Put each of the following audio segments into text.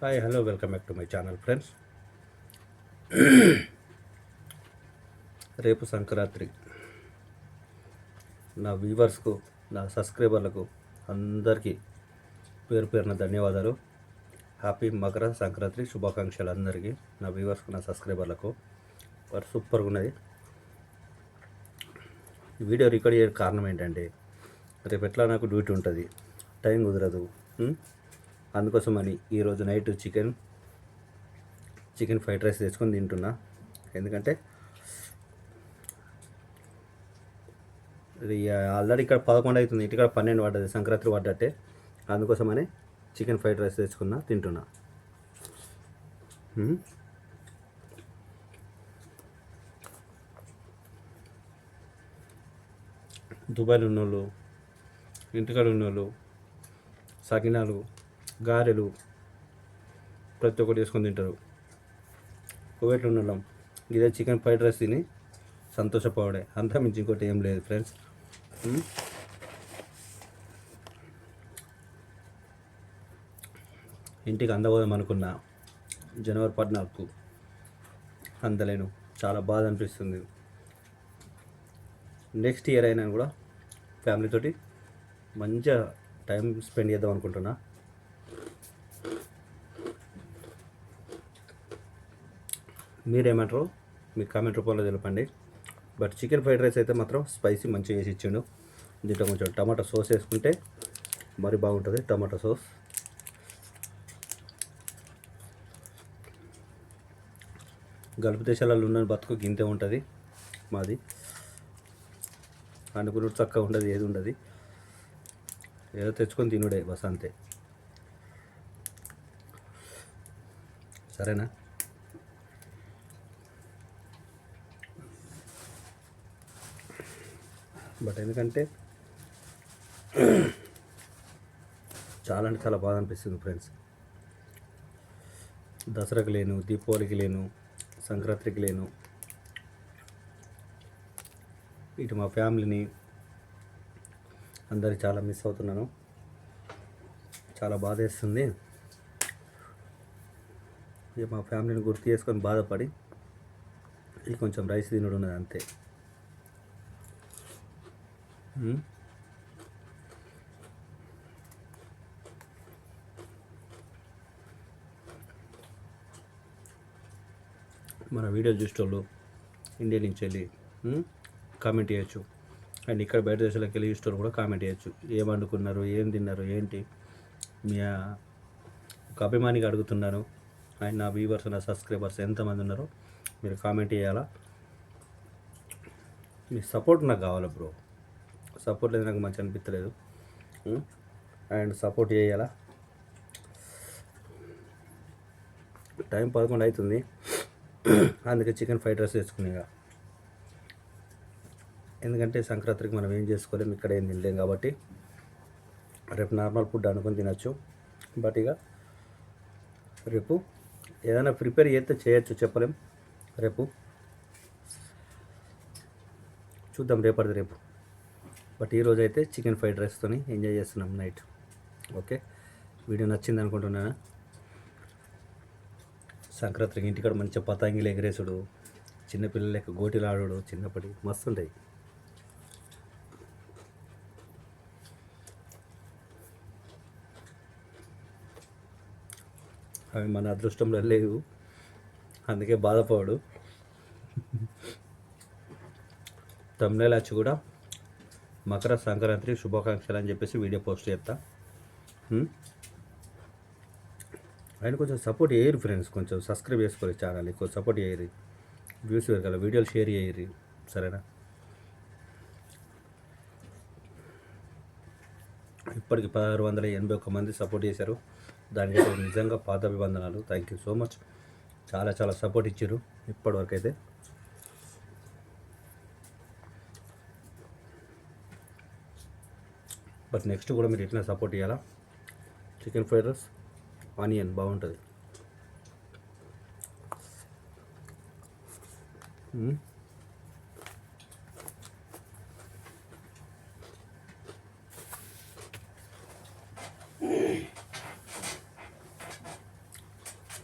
Hi hello welcome back to my channel friends రేపు సంక్రాంతి. నా వ్యూవర్స్కు నా సబ్స్క్రైబర్లకు అందరికీ పేరు పేరున ధన్యవాదాలు. హ్యాపీ మకర సంక్రాంతి శుభాకాంక్షలు అందరికీ. నా వ్యూవర్స్కు నా సబ్స్క్రైబర్లకు. వారు సూపర్గా ఉన్నది. వీడియో రికార్డ్ చేయడానికి కారణం ఏంటంటే రేపు ఎట్లా నాకు డ్యూటీ ఉంటుంది? టైం కుదరదు. అందుకోసమని ఈరోజు night chicken chicken fried rice తెచ్చుకొని తింటున్నా. ఎందుకంటే ఆల్రెడీ ఇక్కడ పదకొండు అవుతుంది ఇంటికాడ పన్నెండు పడ్డది సంక్రాంతి పడ్డట్టే. అందుకోసమని చికెన్ ఫ్రైడ్ రైస్ తెచ్చుకున్నా తింటున్నా. దుబాయ్లో ఉన్నోళ్ళు ఇంటికాడ ఉన్నోళ్ళు సకినాలు గారెలు ప్రతి ఒక్కటి వేసుకొని తింటారు. కువైట్లో ఉండడం ఇదే చికెన్ ఫ్రైడ్ రైస్ తిని సంతోషపడే. అంతా మించి ఇంకోటి ఏం లేదు ఫ్రెండ్స్. ఇంటికి అందబోదాం అనుకున్న జనవరి పద్నాలుగు అందలేను. చాలా బాధ అనిపిస్తుంది. నెక్స్ట్ ఇయర్ అయినా కూడా ఫ్యామిలీతోటి మంచిగా టైం స్పెండ్ చేద్దాం అనుకుంటున్నా. మీరేమంటారు? మీ కామెంట్ రూపంలో తెలపండి. బట్ చికెన్ ఫ్రైడ్ రైస్ అయితే మాత్రం స్పైసీ మంచిగా వేసి ఇచ్చిండు. దీంట్లో కొంచెం టమాటా సాస్ వేసుకుంటే మరి బాగుంటుంది టమాటా సాస్ గల్ఫ్ దేశాలలో ఉన్న బతుకు గింతే ఉంటుంది మాది. అనుకున్నట్టు చక్కగా ఉండదు ఏది ఉండదు. ఏదో తెచ్చుకొని తినుడే బస్ అంతే. సరేనా? బట్ ఎందుకంటే చాలా అంటే చాలా బాధ అనిపిస్తుంది ఫ్రెండ్స్. దసరాకి లేను దీపావళికి లేను సంక్రాంతికి లేను. ఇటు మా ఫ్యామిలీని అందరికి చాలా మిస్ అవుతున్నాను. చాలా బాధేస్తుంది ఇక మా ఫ్యామిలీని గుర్తు చేసుకొని బాధపడి ఇది కొంచెం రైస్ తినడం ఉన్నది అంతే. మన వీడియోలు చూసేటోళ్ళు ఇండియా నుంచి వెళ్ళి కామెంట్ చేయొచ్చు. అండ్ ఇక్కడ బయట దేశాలకు వెళ్ళి చూసేటోళ్ళు కూడా కామెంట్ చేయొచ్చు. ఏం వండుకున్నారు ఏం తిన్నారు ఏంటి? మీ ఒక అభిమానిగా అడుగుతున్నాను అండ్ నా వ్యూవర్స్ నా సబ్స్క్రైబర్స్ ఎంతమంది ఉన్నారో మీరు కామెంట్ చేయాలా? మీ సపోర్ట్ నాకు కావాలి బ్రో? సపోర్ట్ లేదు నాకు మంచి అనిపించలేదు అండ్ సపోర్ట్ చేయాలా? టైం పదకొండు అవుతుంది అందుకే చికెన్ ఫ్రైడ్ రైస్ తెచ్చుకునేగా ఇక. ఎందుకంటే సంక్రాంతికి మనం ఏం చేసుకోలేము ఇక్కడ ఏం తినలేం కాబట్టి. రేపు నార్మల్ ఫుడ్ అనుకొని తినచ్చు. బట్ ఇక రేపు ఏదైనా ప్రిపేర్ చేస్తే చేయొచ్చు చెప్పలేం. రేపు చూద్దాం రేపటిది రేపు. బట్ ఈరోజు అయితే చికెన్ ఫ్రైడ్ రైస్తో ఎంజాయ్ చేస్తున్నాం నైట్. ఓకే? వీడియో నచ్చింది అనుకుంటున్నాను? సంక్రాంతికి ఇంటికాడ మంచిగా పతాంగిలు ఎగరేసుడు చిన్నపిల్లల లెక్క గోటిలు ఆడుడు చిన్నప్పటి మస్తు ఉంటాయి అవి మన అదృష్టంలో లేవు. అందుకే బాధపడు. తమిళ కూడా మకర సంక్రాంతి శుభాకాంక్షలు అని చెప్పేసి వీడియో పోస్ట్ చేస్తా. ఆయన కొంచెం సపోర్ట్ చేయరు ఫ్రెండ్స్ కొంచెం సబ్స్క్రైబ్ చేసుకోవాలి ఛానల్ ఎక్కువ సపోర్ట్ చేయరు. వ్యూస్ పెరగాల వీడియోలు షేర్ చేయరు సరేనా? ఇప్పటికి పదహారు వందల ఎనభై ఒక్క మంది సపోర్ట్ చేశారు. దానికి నిజంగా పాదాభివందనాలు. Thank you so much. చాలా చాలా సపోర్ట్ ఇచ్చారు ఇప్పటివరకు అయితే బట్ నెక్స్ట్ కూడా మీరు ఎట్లా సపోర్ట్ చేయాలా? చికెన్ ఫ్రైడ్ రైస్ ఆనియన్ బాగుంటుంది.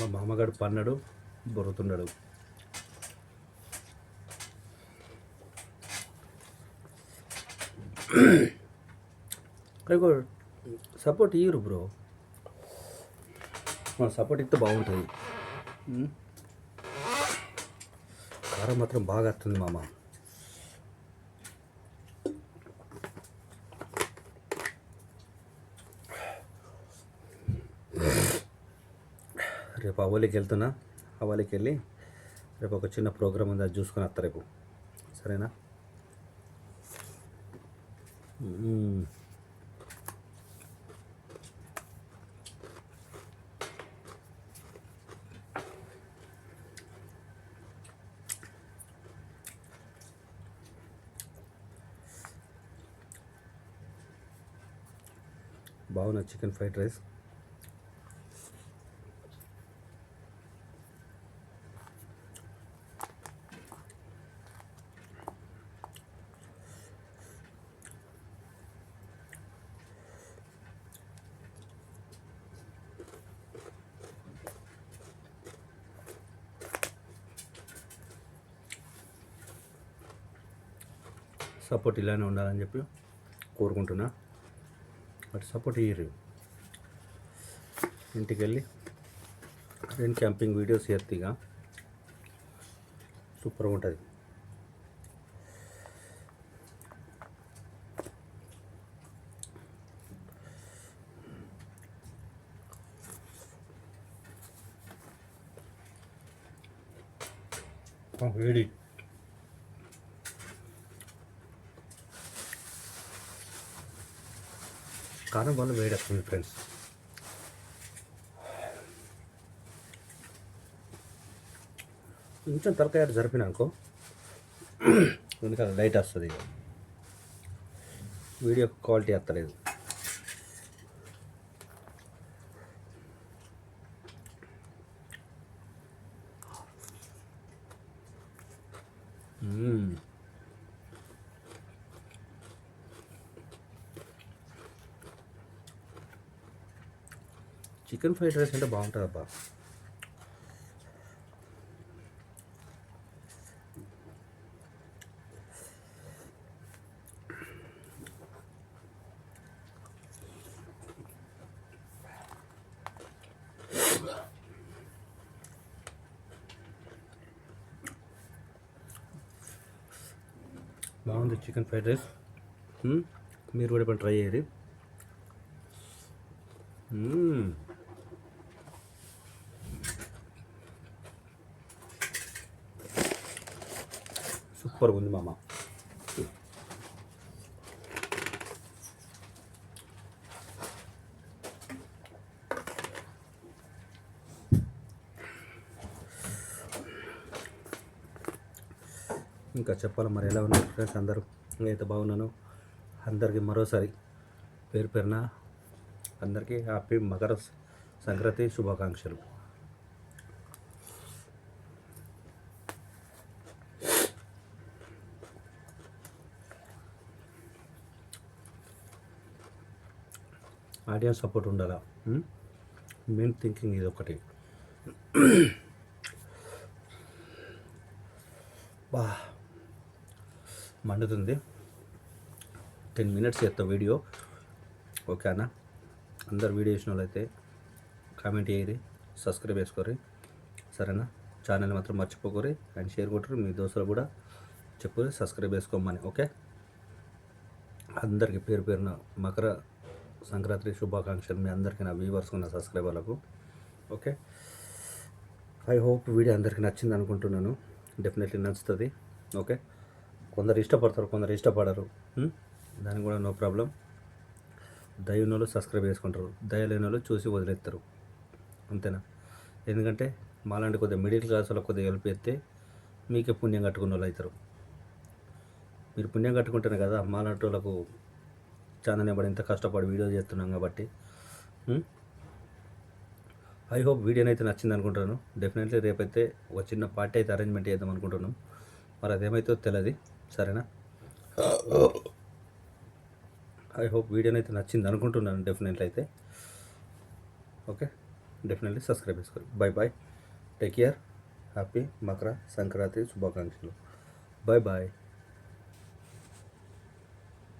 మా మామగాడు పన్నాడు బొరుతున్నాడు సపోర్ట్ ఇయ్యరు బ్రో మన సపోర్ట్ ఇస్తే బాగుంటుంది కారం మాత్రం బాగా వస్తుంది మామ రేపు అవలికి వెళ్తున్నా అవలికి వెళ్ళి రేపు ఒక చిన్న ప్రోగ్రామ్ ఉంది అది చూసుకొని వస్తా రేపు. సరేనా? బాగున్నా చికెన్ ఫ్రైడ్ రైస్. సపోర్ట్ ఇలానే ఉండాలని చెప్పి కోరుకుంటున్నా. బట్ సపోర్ట్ ఇయ్యరు ఇంటికి వెళ్ళి నేను క్యాంపింగ్ వీడియోస్ చేస్తా సూపర్గా ఉంటుంది వేడి కారం వల్ల వేడేస్తుంది ఫ్రెండ్స్ కొంచెం తలకాయ జరిపినాకో? ఎందుకంటే లైట్ వస్తుంది వీడియో క్వాలిటీ వస్తలేదు. మ్మ్. చికెన్ ఫ్రైడ్ రైస్ అంటే బాగుంటుంది అబ్బా బాగుంది చికెన్ ఫ్రైడ్ రైస్. మీరు కూడా ఇప్పుడు ట్రై చేయరు మ్మ్. సూపర్ ఉంది మామ ఇంకా చెప్పాలి మరి ఎలా ఉన్నారు ఫ్రెండ్స్ అందరూ నేనైతే బాగున్నాను అందరికీ మరోసారి పేరు పేరున అందరికీ హ్యాపీ మకర సంక్రాంతి శుభాకాంక్షలు ఆడియన్స్ సపోర్ట్ ఉండాలా? మెయిన్ థింకింగ్ ఇది ఒకటి బా మండుతుంది. టెన్ మినిట్స్ చేస్తా వీడియో. ఓకే అన్న? అందరు వీడియో చూసిన వాళ్ళైతే కామెంట్ చేయరు సబ్స్క్రైబ్ చేసుకోరు సరేనా? ఛానల్ మాత్రం మర్చిపోకూరి అండ్ షేర్ కొట్టరు మీ దోస్తులు కూడా చెప్పురి సబ్స్క్రైబ్ చేసుకోమని. ఓకే? అందరికీ పేరు పేరున మకర సంక్రాంతి శుభాకాంక్షలు మీ అందరికీ నా వ్యూవర్స్ ఉన్న సబ్స్క్రైబర్లకు ఓకే ఐ హోప్ వీడియో అందరికీ నచ్చింది అనుకుంటున్నాను. డెఫినెట్లీ నచ్చుతుంది. ఓకే కొందరు ఇష్టపడతారు కొందరు ఇష్టపడరు. Hmm? దానికి కూడా నో ప్రాబ్లం దయ్యున్న వాళ్ళు సబ్స్క్రైబ్ చేసుకుంటారు. దయ లేని వాళ్ళు చూసి వదిలేస్తారు అంతేనా? ఎందుకంటే మాలాంటి కొద్దిగా మిడిల్ క్లాస్ వాళ్ళకి కొద్దిగా హెల్ప్ చేస్తే మీకే పుణ్యం కట్టుకున్న వాళ్ళు అవుతారు మీరు పుణ్యం కట్టుకుంటేనే కదా మాలాంటి వాళ్ళకు ఛానల్ పడి ఇంత కష్టపడి వీడియో చేస్తున్నాం కాబట్టి ఐ హోప్ వీడియోని అయితే నచ్చింది అనుకుంటున్నాను. డెఫినెట్లీ రేపైతే ఒక చిన్న పార్టీ అయితే అరేంజ్మెంట్ చేద్దాం అనుకుంటున్నాం. మరి అదేమైతే తెలియదు సరేనా? ఐ హోప్ వీడియోని అయితే నచ్చింది అనుకుంటున్నాను డెఫినెట్లీ అయితే. ఓకే డెఫినెట్లీ సబ్స్క్రైబ్ చేసుకోండి. Bye bye take care happy Makar Sankranti శుభాకాంక్షలు బాయ్ బాయ్